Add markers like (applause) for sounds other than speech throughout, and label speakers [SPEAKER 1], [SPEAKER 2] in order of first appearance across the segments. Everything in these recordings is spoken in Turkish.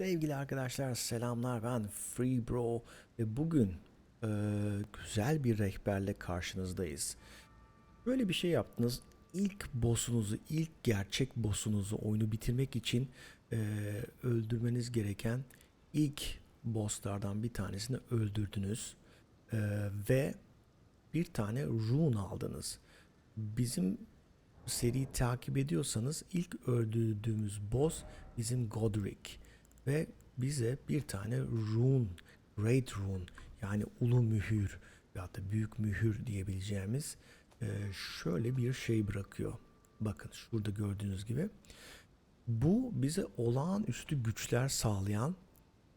[SPEAKER 1] Sevgili arkadaşlar selamlar ben Free Bro ve bugün eee, güzel bir rehberle karşınızdayız. Böyle bir şey yaptınız. İlk boss'unuzu, ilk gerçek boss'unuzu oyunu bitirmek için eee, öldürmeniz gereken ilk boss'lardan bir tanesini öldürdünüz Eee, ve bir tane rune aldınız. Bizim seri takip ediyorsanız ilk öldürdüğümüz boss bizim Godric ve bize bir tane rune, great rune yani ulu mühür ya da büyük mühür diyebileceğimiz e, şöyle bir şey bırakıyor. Bakın şurada gördüğünüz gibi. Bu bize olağanüstü güçler sağlayan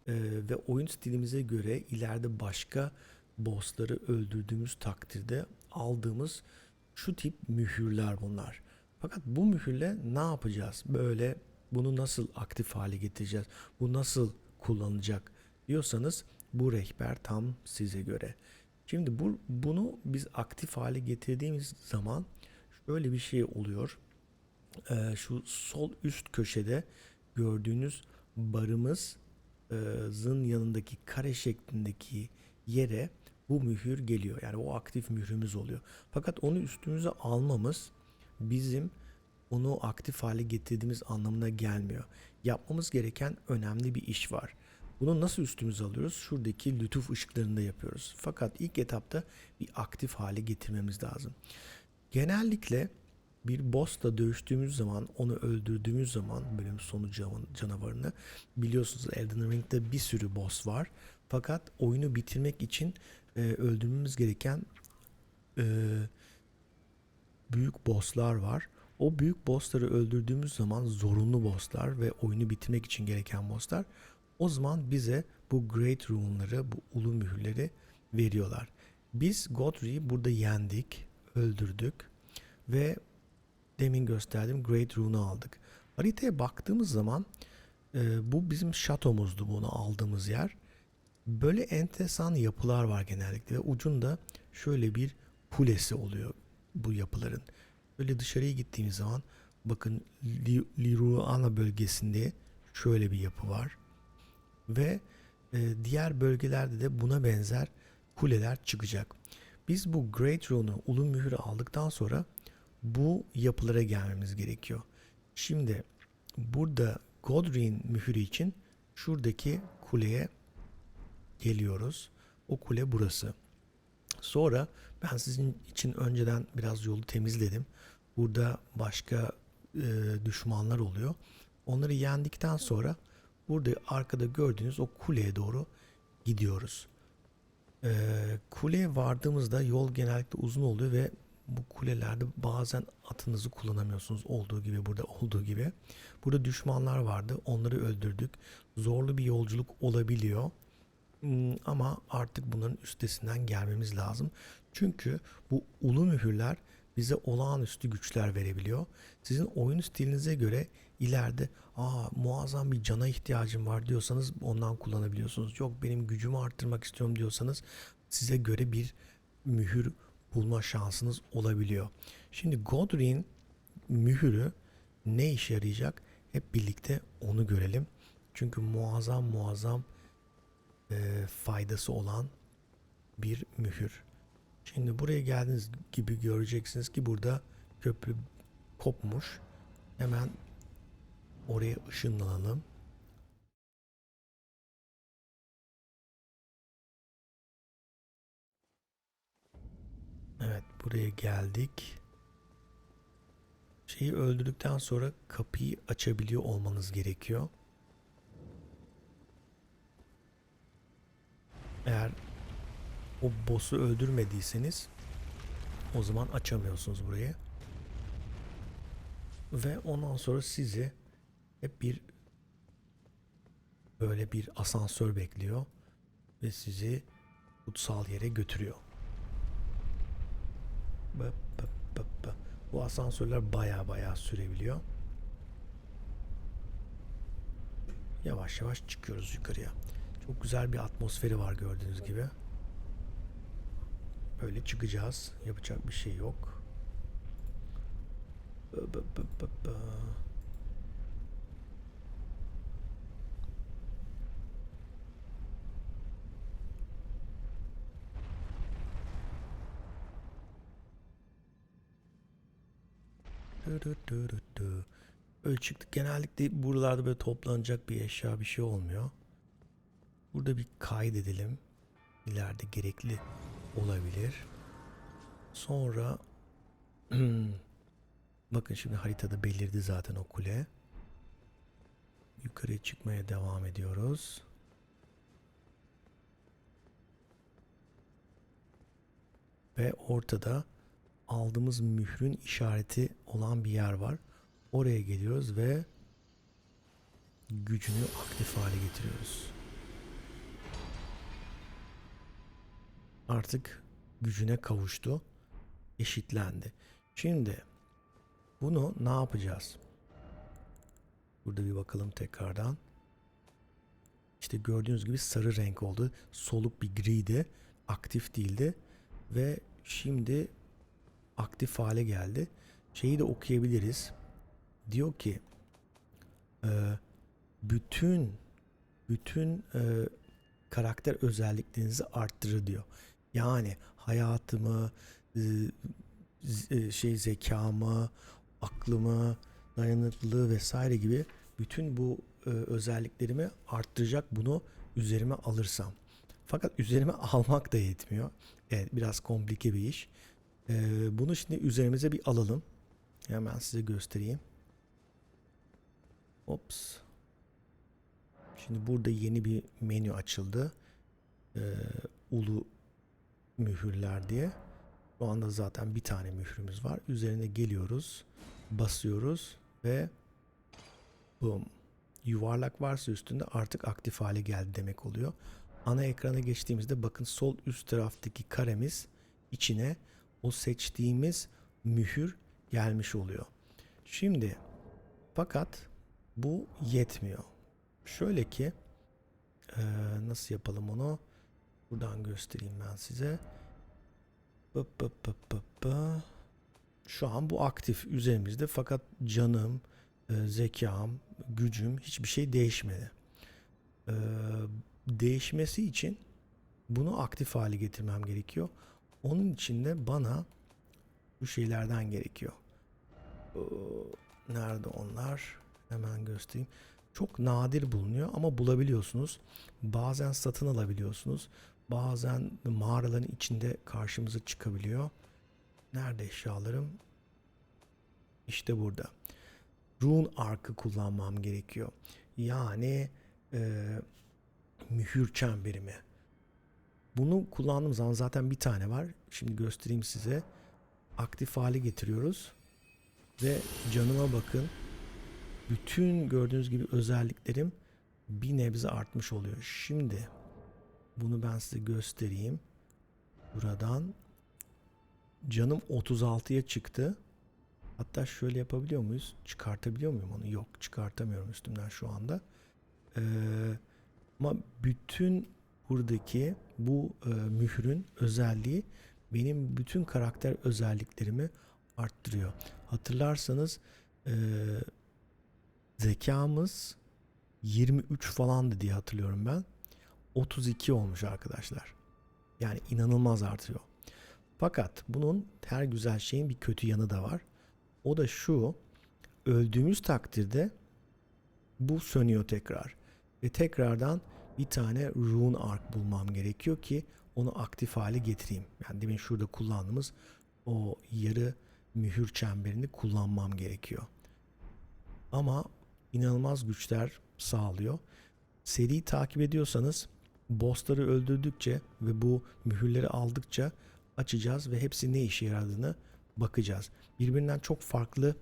[SPEAKER 1] e, ve oyun stilimize göre ileride başka bossları öldürdüğümüz takdirde aldığımız şu tip mühürler bunlar. Fakat bu mühürle ne yapacağız? Böyle bunu nasıl aktif hale getireceğiz? Bu nasıl kullanılacak diyorsanız bu rehber tam size göre. Şimdi bu, bunu biz aktif hale getirdiğimiz zaman şöyle bir şey oluyor. Ee, şu sol üst köşede gördüğünüz barımızın yanındaki kare şeklindeki yere bu mühür geliyor. Yani o aktif mührümüz oluyor. Fakat onu üstümüze almamız bizim onu aktif hale getirdiğimiz anlamına gelmiyor. Yapmamız gereken önemli bir iş var. Bunu nasıl üstümüze alıyoruz? Şuradaki lütuf ışıklarında yapıyoruz. Fakat ilk etapta bir aktif hale getirmemiz lazım. Genellikle bir boss'la dövüştüğümüz zaman, onu öldürdüğümüz zaman bölüm sonu can- canavarını biliyorsunuz Elden Ring'de bir sürü boss var. Fakat oyunu bitirmek için e, öldürmemiz gereken e, büyük bosslar var. O büyük bossları öldürdüğümüz zaman zorunlu bosslar ve oyunu bitirmek için gereken bosslar o zaman bize bu Great Rune'ları, bu ulu mühürleri veriyorlar. Biz Godri'yi burada yendik, öldürdük ve demin gösterdiğim Great Rune'u aldık. Haritaya baktığımız zaman e, bu bizim şatomuzdu bunu aldığımız yer. Böyle enteresan yapılar var genellikle ve ucunda şöyle bir kulesi oluyor bu yapıların. Böyle dışarıya gittiğimiz zaman bakın Li- Liruana bölgesinde şöyle bir yapı var. Ve e, diğer bölgelerde de buna benzer kuleler çıkacak. Biz bu Great Rune'u, Ulu Mühür'ü aldıktan sonra bu yapılara gelmemiz gerekiyor. Şimdi burada Godric'in mühürü için şuradaki kuleye geliyoruz. O kule burası. Sonra ben sizin için önceden biraz yolu temizledim. Burada başka e, düşmanlar oluyor. Onları yendikten sonra burada arkada gördüğünüz o kuleye doğru gidiyoruz. E, kuleye vardığımızda yol genellikle uzun oluyor ve bu kulelerde bazen atınızı kullanamıyorsunuz olduğu gibi burada olduğu gibi. Burada düşmanlar vardı. Onları öldürdük. Zorlu bir yolculuk olabiliyor. Hmm, Ama artık bunların üstesinden gelmemiz lazım. Çünkü bu ulu mühürler bize olağanüstü güçler verebiliyor. Sizin oyun stilinize göre ileride aa muazzam bir cana ihtiyacım var diyorsanız ondan kullanabiliyorsunuz. Yok benim gücümü arttırmak istiyorum diyorsanız size göre bir mühür bulma şansınız olabiliyor. Şimdi Godric'in mühürü ne işe yarayacak? Hep birlikte onu görelim. Çünkü muazzam muazzam e, faydası olan bir mühür. Şimdi buraya geldiğiniz gibi göreceksiniz ki burada köprü kopmuş. Hemen oraya ışınlanalım. Evet buraya geldik. Şeyi öldürdükten sonra kapıyı açabiliyor olmanız gerekiyor. Eğer o boss'u öldürmediyseniz o zaman açamıyorsunuz burayı. Ve ondan sonra sizi hep bir böyle bir asansör bekliyor ve sizi kutsal yere götürüyor. Bu asansörler baya baya sürebiliyor. Yavaş yavaş çıkıyoruz yukarıya. Çok güzel bir atmosferi var gördüğünüz gibi. Böyle çıkacağız. Yapacak bir şey yok. Ölçüklük genellikle buralarda böyle toplanacak bir eşya bir şey olmuyor. Burada bir kaydedelim. İleride gerekli olabilir. Sonra (clears throat) bakın şimdi haritada belirdi zaten o kule. Yukarıya çıkmaya devam ediyoruz. Ve ortada aldığımız mührün işareti olan bir yer var. Oraya geliyoruz ve gücünü aktif hale getiriyoruz. Artık gücüne kavuştu. Eşitlendi. Şimdi bunu ne yapacağız? Burada bir bakalım tekrardan. İşte gördüğünüz gibi sarı renk oldu. Soluk bir griydi. Aktif değildi. Ve şimdi aktif hale geldi. Şeyi de okuyabiliriz. Diyor ki e, bütün bütün e, karakter özelliklerinizi arttırır diyor. Yani hayatımı, z- e, şey zekamı, aklımı, dayanıklılığı vesaire gibi bütün bu e, özelliklerimi arttıracak bunu üzerime alırsam. Fakat üzerime (laughs) almak da yetmiyor. Evet biraz komplike bir iş. Bunu şimdi üzerimize bir alalım. Hemen size göstereyim. Ops. Şimdi burada yeni bir menü açıldı. Ee, ulu mühürler diye. Şu anda zaten bir tane mührümüz var. Üzerine geliyoruz. Basıyoruz ve boom. Yuvarlak varsa üstünde artık aktif hale geldi demek oluyor. Ana ekrana geçtiğimizde bakın sol üst taraftaki karemiz içine o seçtiğimiz mühür gelmiş oluyor. Şimdi fakat bu yetmiyor. Şöyle ki nasıl yapalım onu? Buradan göstereyim ben size. Şu an bu aktif üzerimizde fakat canım, e, zekam, gücüm hiçbir şey değişmedi. Eee, değişmesi için bunu aktif hale getirmem gerekiyor. Onun için de bana bu şeylerden gerekiyor. Nerede onlar? Hemen göstereyim. Çok nadir bulunuyor ama bulabiliyorsunuz. Bazen satın alabiliyorsunuz. Bazen mağaraların içinde karşımıza çıkabiliyor. Nerede eşyalarım? İşte burada. Rune Ark'ı kullanmam gerekiyor. Yani e, mühür çemberimi. Bunu kullandığım zaman zaten bir tane var. Şimdi göstereyim size. Aktif hale getiriyoruz. Ve canıma bakın. Bütün gördüğünüz gibi özelliklerim bir nebze artmış oluyor. Şimdi bunu ben size göstereyim. Buradan canım 36'ya çıktı. Hatta şöyle yapabiliyor muyuz? Çıkartabiliyor muyum onu? Yok çıkartamıyorum üstümden şu anda. Ee, ama bütün buradaki bu e, mührün özelliği benim bütün karakter özelliklerimi arttırıyor. Hatırlarsanız e, zekamız 23 falandı diye hatırlıyorum ben. 32 olmuş arkadaşlar. Yani inanılmaz artıyor. Fakat bunun her güzel şeyin bir kötü yanı da var. O da şu. Öldüğümüz takdirde bu sönüyor tekrar. Ve tekrardan bir tane rune arc bulmam gerekiyor ki onu aktif hale getireyim. Yani demin şurada kullandığımız o yarı mühür çemberini kullanmam gerekiyor. Ama inanılmaz güçler sağlıyor. Seriyi takip ediyorsanız bossları öldürdükçe ve bu mühürleri aldıkça açacağız ve hepsi ne işe yaradığını bakacağız. Birbirinden çok farklı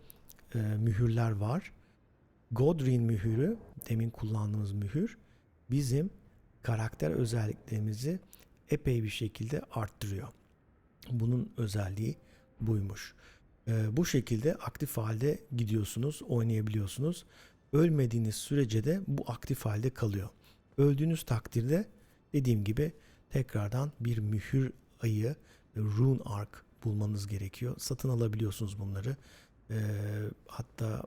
[SPEAKER 1] e, mühürler var. Godrin mühürü, demin kullandığımız mühür bizim karakter özelliklerimizi epey bir şekilde arttırıyor. Bunun özelliği buymuş. Ee, bu şekilde aktif halde gidiyorsunuz, oynayabiliyorsunuz. Ölmediğiniz sürece de bu aktif halde kalıyor. Öldüğünüz takdirde dediğim gibi tekrardan bir mühür ayı, rune arc bulmanız gerekiyor. Satın alabiliyorsunuz bunları. Ee, hatta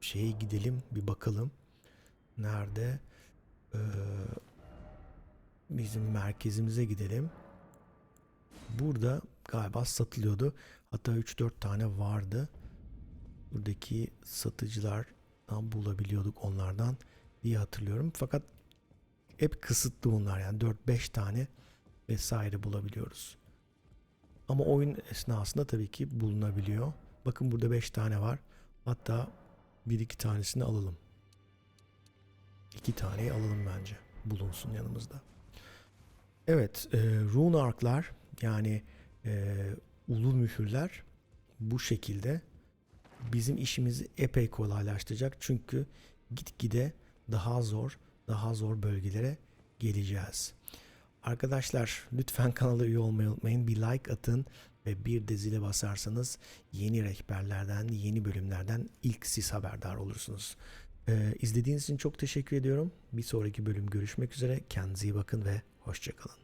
[SPEAKER 1] şeye gidelim bir bakalım. Nerede? Ee, bizim merkezimize gidelim. Burada galiba satılıyordu. Hatta 3-4 tane vardı. buradaki satıcılardan bulabiliyorduk onlardan diye hatırlıyorum. Fakat hep kısıtlı bunlar yani 4-5 tane vesaire bulabiliyoruz. Ama oyun esnasında tabii ki bulunabiliyor. Bakın burada 5 tane var. Hatta bir iki tanesini alalım. İki taneyi alalım bence. Bulunsun yanımızda. Evet, e, rune arklar yani e, ulu mühürler bu şekilde bizim işimizi epey kolaylaştıracak. Çünkü gitgide daha zor, daha zor bölgelere geleceğiz. Arkadaşlar lütfen (laughs) kanala üye olmayı unutmayın. Bir like atın ve bir de zile basarsanız yeni rehberlerden, yeni bölümlerden ilk siz haberdar olursunuz. Ee, izlediğiniz için çok teşekkür ediyorum. Bir sonraki bölüm görüşmek üzere. Kendinize iyi bakın ve hoşçakalın.